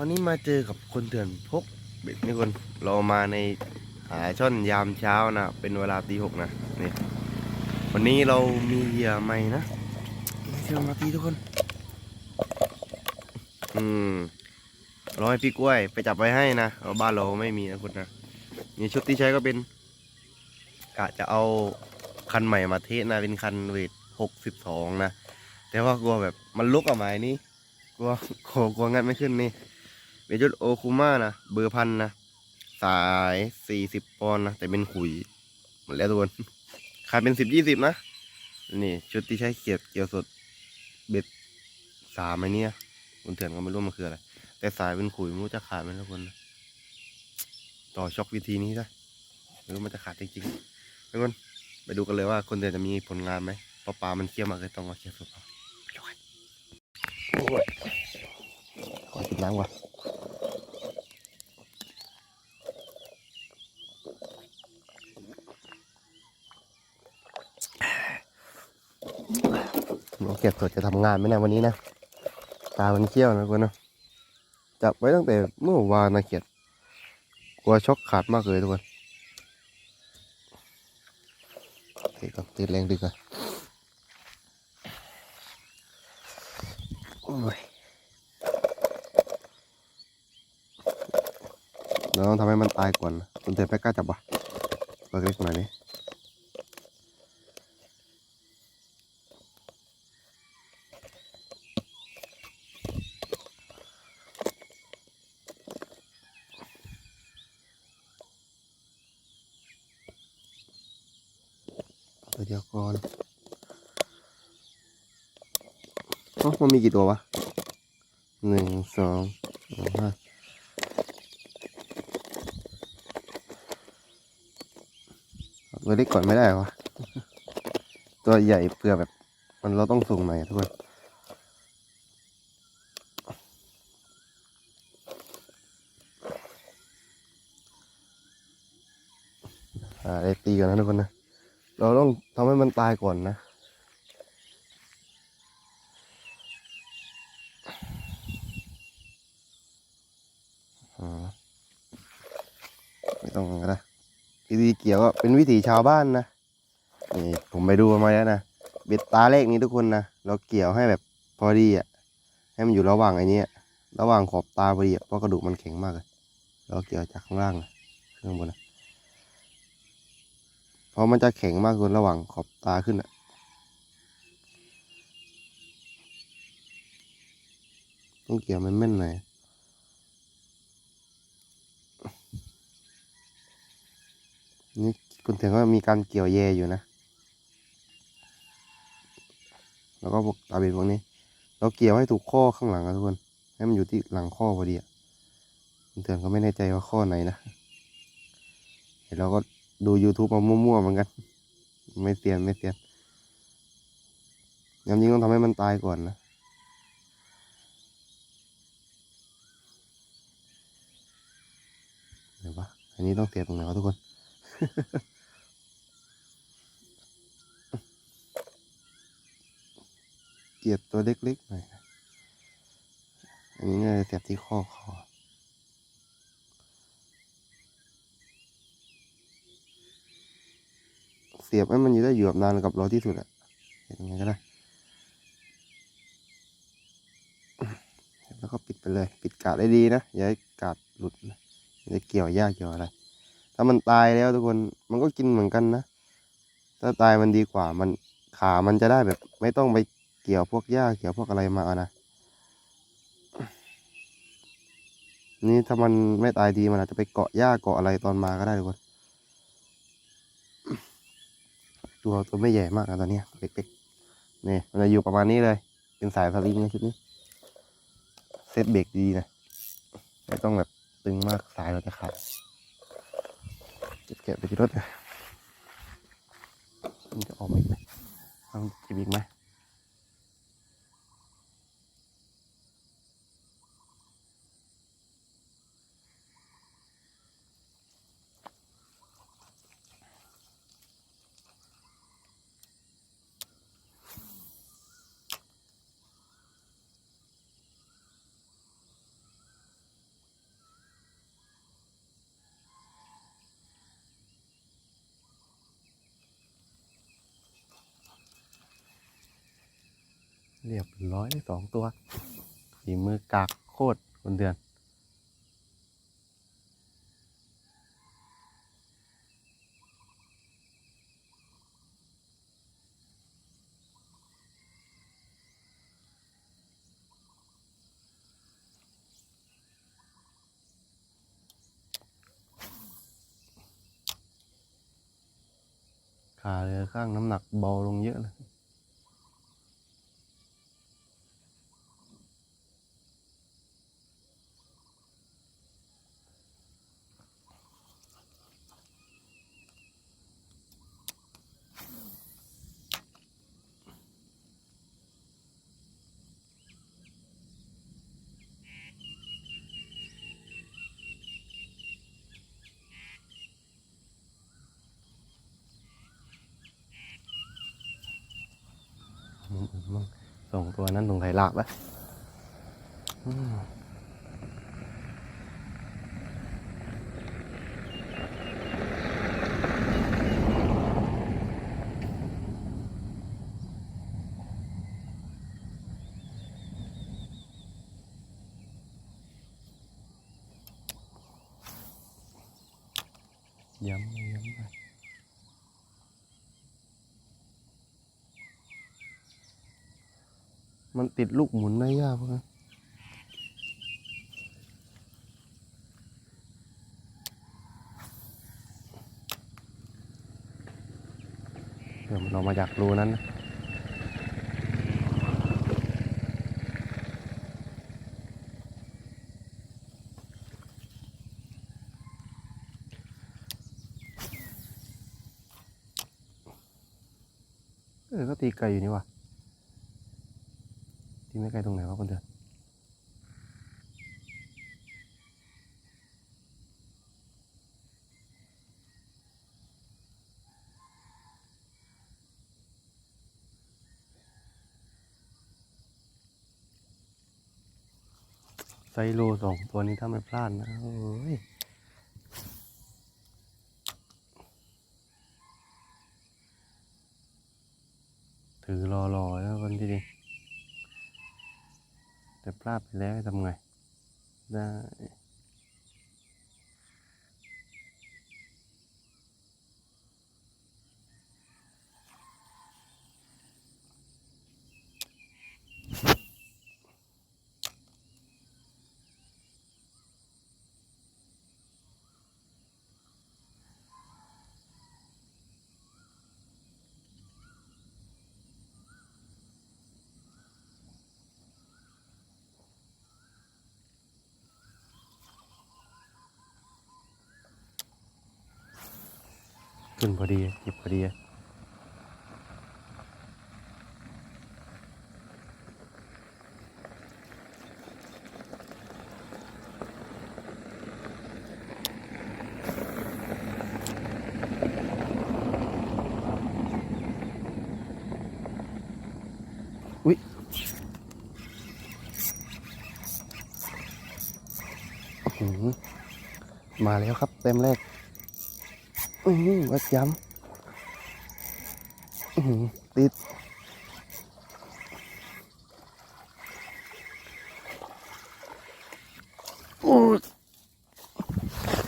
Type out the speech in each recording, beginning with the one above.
วันนี้มาเจอกับคนเถื่อนพกเบ็ดนี่คนเรามาในหาช่อนยามเช้านะ เป็นเวลาตีหกนะนี่วันนี้เรามีเหยื่อใหม่นะนี่เชื่อมาตีทุกคน อืมรอให้พี่กล้วยไปจับไว้ให้นะเอาบ้านเราไม่มีนะคุณนะนี่ชุดที่ใช้ก็เป็นกะจะเอาคันใหม่มาเทสนะเป็นคันเวทหกสิบสองนะ แต่ว่ากลัวแบบมันลุกออกมาอันนี้กลัวกลัวกลัวงัดไม่ขึ้นนี่ เป็นชุดโอคูมานะ เบอร์พันนะ สายสี่สิบปอนนะ แต่เป็นขุย หมดแล้วทุกคนขายเป็นสิบยี่สิบนะ นี่ ชุดที่ใช้เกียดเกี่ยวสดเบ็ดสามไอเนี่ยคนเถื่อนก็ไม่รู้มันคืออะไร แต่สายเป็นขุยไม่รู้จะขาดไหมทุกคนนะต่อช็อกวิธีนี้ได้ไม่รู้มันจะขาดจริงๆทุกคนไปดูกันเลยว่าคนเถื่อนจะมีผลงานไหมเพราะปลามันเคี้ยวมากเลยต้องมาเคี้ยวสดเอาไปดูกันโอ้ยขอกินน้ำก่อน ก็บสดจะทำงานไหมเนะวันนี้นะ ตามันเขี้ยวนะคนนะจับไว้ตั้งแต่เมื่อวานนะเกียดกลัวช็อกขาดมากเลยทุกคนเฮ้ยต้องตีแรงดีกว่าโอ้ยเราต้องทำให้มันตายก่อนนะคุณเตือนไม่กล้าจับวะตัวเล็กหน่อยนี้ ตัวเดียวก่อนเอ้มันมีกี่ตัววะหนึ่งสองสามห้าตัวเล็กก่อนไม่ได้เหรอวะตัวใหญ่เพื่อแบบ มันเราต้องส่งหน่อยทุกคนอ่าได้ตีกันนะทุกคนนะ เราต้องทำให้มันตายก่อนนะ อ๋อ ไม่ ต้องก็ได้วิธีเกี่ยวก็เป็นวิถีชาวบ้านนะนี่ผมไปดูมาแล้วนะเบ็ดตาเลขนี้ทุกคนนะเราเกี่ยวให้แบบพอดีอะให้มันอยู่ระหว่างไอ้นี้ระหว่างขอบตาพอดีอะเพราะกระดูกมันแข็งมากเลยเราเกี่ยวจากข้างล่างข้างบนนะเพราะมันจะแข็งมากคุณระหว่างขอบตาขึ้นอะต้องเกี่ยวมันแม่นหน่อย นี่คุณเถียงว่ามีการเกี่ยวแยอยู่นะ แล้วก็พวกตาเบ็ดพวกนี้ เราเกี่ยวให้ถูกข้อข้างหลังอะทุกคน ให้มันอยู่ที่หลังข้อพอดีอะคุณเถียงก็ไม่แน่ใจว่าข้อไหนนะเห็นเราก็ดู YouTube มามั่วๆเหมือนกัน ไม่เตียนไม่เตียนยามยิงต้องทำให้มันตายก่อนนะเดี๋ยววะอันนี้ต้องเสียบตรงไหนวะทุกคน เกียบตัวเล็กๆหน่อยนะอันนี้น่าจะเสียบที่ข้อคอเสียบให้มันอยู่ได้อยู่แบบนานกับเราที่สุดอะเห็นยังไงก็ได้แล้วก็ปิดไปเลย ปิดกาดได้ดีนะ อย่าให้กาดหลุดนะอย่าให้เกี่ยวยากเกี่ยวอะไร ถ้ามันตายแล้วทุกคนมันก็กินเหมือนกันนะ ถ้าตายมันดีกว่ามันขามันจะได้แบบ ไม่ต้องไปเกี่ยวพวกหญ้าเกี่ยวพวกอะไรมาอนะนี่ถ้ามันไม่ตายดีมันอาจจะไปเกาะหญ้าเกาะอะไรตอนมาก็ได้ทุกคนตัวตัวไม่ใหญ่มากนะตอนนี้เล็กๆนี่มันจะอยู่ประมาณนี้เลย เป็นสายสลิงนะชุดนี้เซตเบรกดีนะ ไม่ต้องแบบตึงมากสายเราจะขาด เก็บแกะไปที่รถนะมันจะออกมาอีกไหมต้องจีบอีกไหม เรียบร้อยสองตัวฝีมือกากโคตรคนเดือน ขาเรือข้างน้ำหนักเบาลงเยอะเลย มึงมึงส่งตัวนั้นลงไทยลาบอะอืมย้ำไปย้ำไป มันติดลูกหมุนได้ยากพวกนั้นเดี๋ยวมันออกมาจากรูนั้นนะเออก็ตีไกลอยู่นี่ว่ะ ที่ไม่ไกลตรงไหนวะคนเดินไซโลสองตัวนี้ถ้าไม่พลาดนะโอ้ยถือรอๆแล้วคนที่ดี แต่พลาดไปแล้วทำไง ได้ ขึ้นพอดีหยิบพอดีอุ๊ยมาแล้วครับ เต็มแรก อือหือวัดย้ำอื้อติดอุ้ย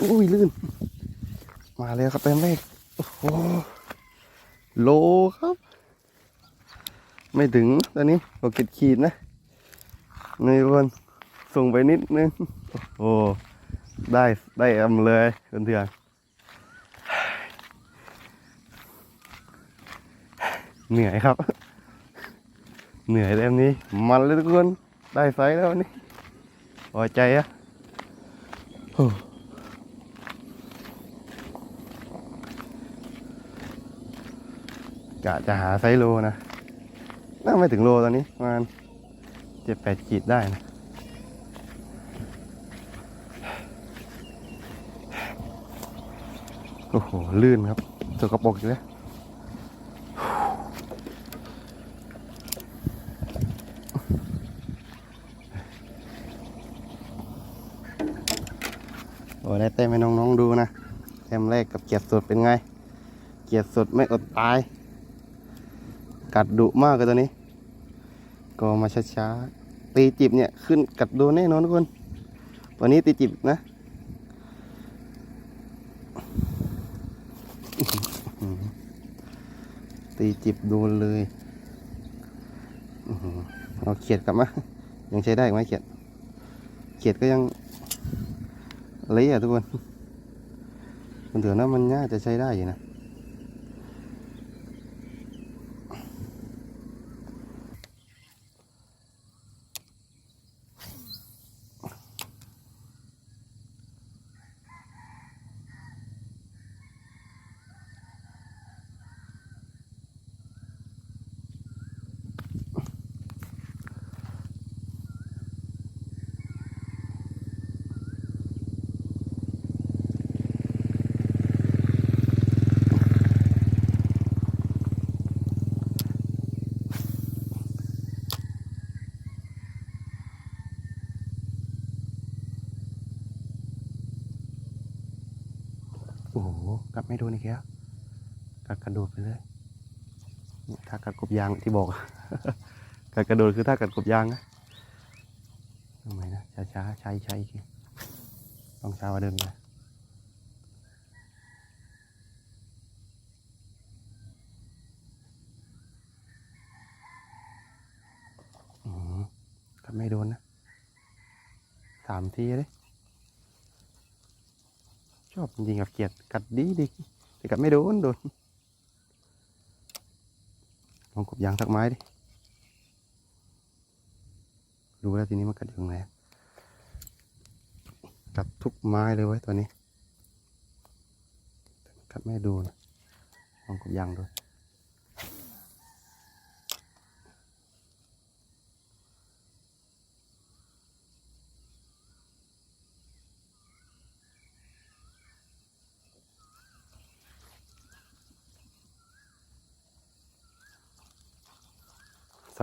อุ้ยลื่น มาแล้วครับเต็มแรกโอ้โหโลครับ ไม่ถึงตอนนี้หกเจ็ดขีดนะในวันส่งไปนิดนึง โอ้ได้ได้อำเลยเพื่อน เหนื่อยครับ เหนื่อยเต็มนี้ มันเลยทุกคน ได้ไซส์แล้วนนี้พอใจอะโอ้กะจะหาไซส์โลนะ น่าไม่ถึงโลตอนนี้ประมาณเจ็ดแปดขีดได้นะโอ้โห ลื่นครับสกปรกอีกแล้ว ได้เต้มให้น้องๆดูนะเต้มแรกกับเกียรติสดเป็นไง เกียรติสดไม่อดตาย กัดดุมากเลยตัวนี้ ก็มาช้าๆ ตีจิบเนี่ยขึ้นกัดโดนแน่นอนทุกคนวันนี้ตีจิบนะตีจิบโดนเลยเอาเขียดกลับมา ยังใช้ได้ไหมเขียด เขียดก็ยัง เละอะทุกคนมันถือนะมันน่าจะใช้ได้อยู่นะ โหกัดไม่โดนอีกแล้วกัดกระโดดไปเลยนี่ถ้ากัดกบยางที่บอกกัดกระโดดคือถ้ากัดกบยางนะทำไมนะช้าช้าๆใช้ใช้ต้องช้าว่าเดิมนะอืมกัดไม่โดนนะสามทีเลย ชอบจริงกับเกียดกัดดีดีแต่กัดไม่โดนโดนลองกบยางสักไม้ดิดูแล้วทีนี้มันกัดอยู่ตรงไหนกัดทุกไม้เลยไว้ยตัวนี้กัดไม่โดนลองกบยางดู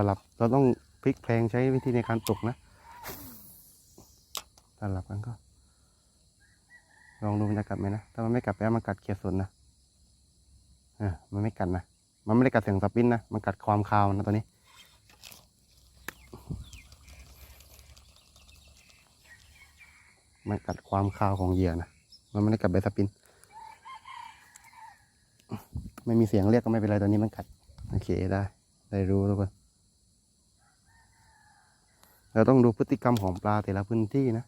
ลับเราต้องพลิกแพลงใช้วิธีในการตกนะสลับกันก็ลองดูมันจะกัดไหมนะ ถ้ามันไม่กัดแปลว่ามันกัดเขียดสนนะอ่ามันไม่กัดนะ มันไม่ได้กัดเสียงสปินนะ มันกัดความคาวนะตัวนี้ มันกัดความคาวของเหยื่อนะ มันไม่ได้กัดใบสปิน ไม่มีเสียงเรียกก็ไม่เป็นไรตัวนี้มันกัด โอเคได้ ได้รู้ทุกคน เราต้องดูพฤติกรรมของปลาแต่ละพื้นที่นะ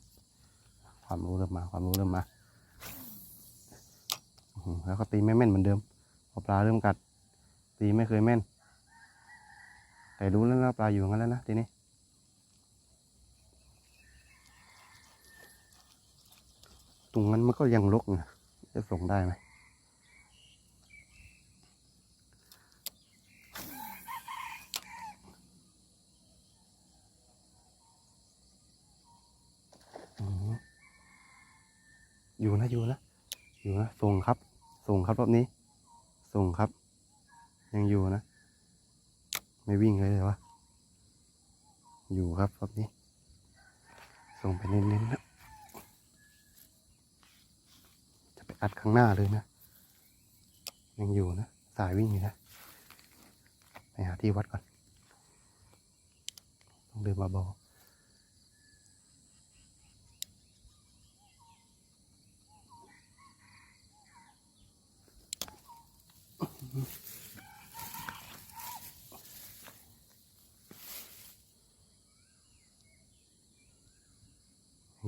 ความรู้เริ่มมา ความรู้เริ่มมาแล้วก็ตีไม่แม่นเหมือนเดิมพอปลาเริ่มกัด ตีไม่เคยแม่น แต่รู้แล้วนะปลาอยู่งั้นแล้วนะทีนี้ตรงนั้นมันก็ยังลกนะจะส่งได้ไหม อยู่นะอยู่นะอยู่นะส่งครับ ส่งครับรอบนี้ ส่งครับ ยังอยู่นะ ไม่วิ่งเลยเลยวะอยู่ครับรอบนี้ ส่งไปเน้นๆนะจะไปอัดข้างหน้าเลยนะยังอยู่นะสายวิ่งอยู่นะไปหาที่วัดก่อน ต้องเดินมาเบา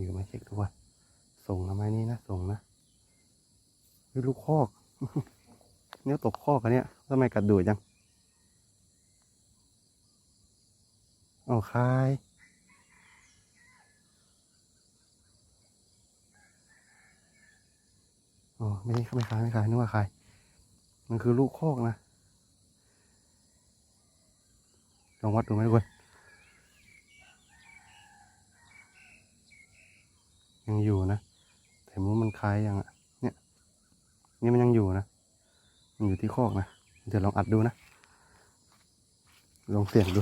อยู่ไหมาเช็คดูว่าส่งทำไมนี่นะส่งนะลูกคอกเนี่ยตกคอกอันเนี้ยทำไมกัดดูดจังเอาคายอ๋อไม่ไม่คายไม่คายนึกว่าคายมันคือลูกคอกนะลองวัดดูไหมทุกคน ยังอยู่นะแต่ม่รู้มันคล้ายยังอะเนี่ย นี่มันยังอยู่นะมันอยู่ที่คอกนะเดี๋ยวลองอัดดูนะลองเสียงดู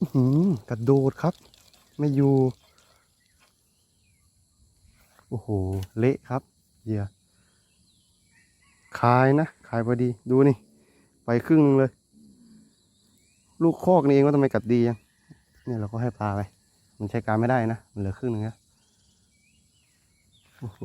อือหือกระโดดครับ ไม่อยู่ โอ้โห เละครับเหยื่อคายนะ คายพอดี ดูนี่ ไปครึ่งนึงเลย ลูกคอกนี่เองว่าทำไมกัดดียังเนี่ยเราก็ให้ปลาไป มันใช้การไม่ได้นะ มันเหลือครึ่งนึงแล้วโอ้โห